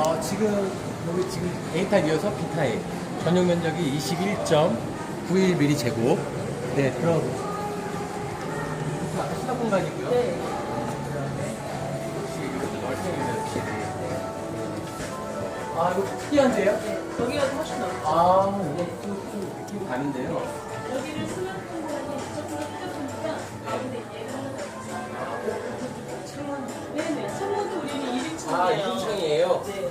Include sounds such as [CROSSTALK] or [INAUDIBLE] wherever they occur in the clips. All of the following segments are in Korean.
어, 지금 여기 지금 A타입 이어서 B타입 전용 면적이 21.91mm 제곱. 네, 그럼 아까 수납 공간이고요. 네. 아, 이거 특이한데요? 네. 여기가 훨씬 넓죠. 아, 이것도 좀 느낌 다른데요. 여기를 우리는 1인칭이에요. 아, 2층이에요? 네.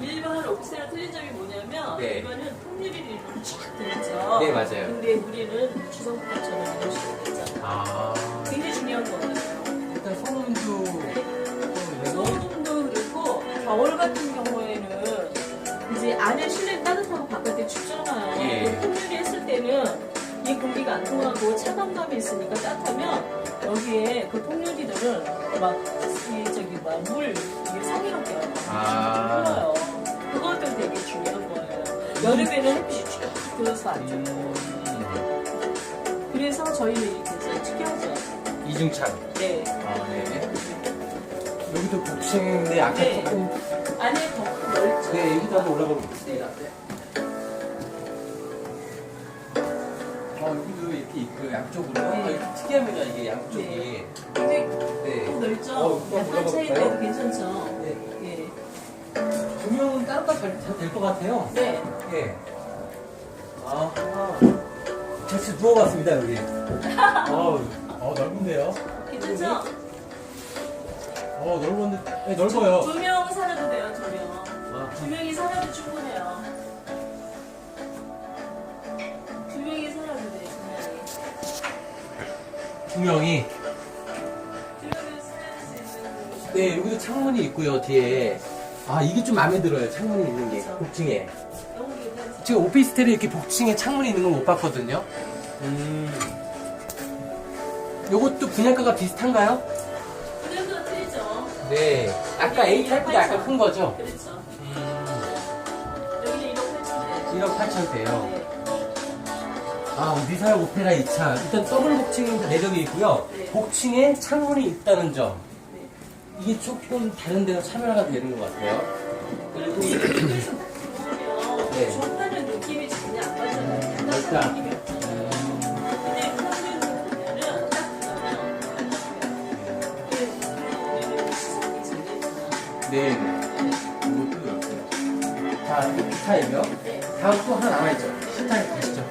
일반 오피스랑 틀린 점이 뭐냐면 네. 일반은 통유리 이렇게 쫙 들어있죠. 네, 맞아요. 근데 우리는 주성부터처럼 이런 식으로 되잖아요. 아. 굉장히 중요한 거예요. 일단 소음도 좀 내고. 소음도 그렇고 겨울 같은 경우에는 이제 안에 실내 따뜻하고 바깥에 춥잖아요. 예. 통유리 했을 때는 이 공기가 안 통하고 차감감이 있으니까 따뜻하면 여기에 그 통유리들은 막이 저기 막물 아. 흘러요. 그것도 되게 중요한 거예요. 여름에는 햇빛이 쭉 들어서 안 좋고. 음, 그래서 저희는 이렇게 해서 특이하죠. 이중창. 네. 아, 네. 여기도 복층인데 아까 네. 조금. 안에 더 넓죠. 네, 여기도 한번 올라가 보겠습니다. 네. 어, 여기도 이렇게 있고 양쪽으로. 네. 아, 이렇게 특이합니다, 이게 양쪽이. 네. 굉장히 네. 넓죠. 어, 약간 차이인데도 볼까요? 괜찮죠. 조명은 따로따로 될것 같아요. 네. 예. 아, 같이 누워봤습니다, 여기. [LAUGHS] 어, 어, 넓은데요? 괜찮죠? 어, 넓은데, 네, 넓어요. 두 명 살아도 돼요, 두 명. 아, 두 명이 살아도 충분해요. 두 명이 살아도 돼요, 두 명이. 두 명이. 두 살아도. 네, 여기도 창문이 있고요, 뒤에. 아, 이게 좀 마음에 들어요, 창문이 있는 게. 복층에. 제가 오피스텔에 이렇게 복층에 창문이 있는 걸못 봤거든요. 음. 요것도 분양가가 비슷한가요? 분양도 틀리죠? 네. 아까 A 타입보다 약간 큰 거죠? 그렇죠. 음. 여기는 1억 8천대. 1억 8천대요. 네. 아, 리사尔오페라 2차. 일단 더블 복층인 매력이 있고요. 네. 복층에 창문이 있다는 점. 네. 이게 조금 다른 데서 차별화가 되는 것 같아요. 그리고 이쪽에서 보면 네. 좁다는 느낌이 전혀 안 받잖아요. 넓다. 닫았다는 느낌이 없잖아요. 근데 평균 보면은 딱 보면 이게 시선이 잘되잖아 네. 자. 네. 다음 또 하나 남아있죠. C타입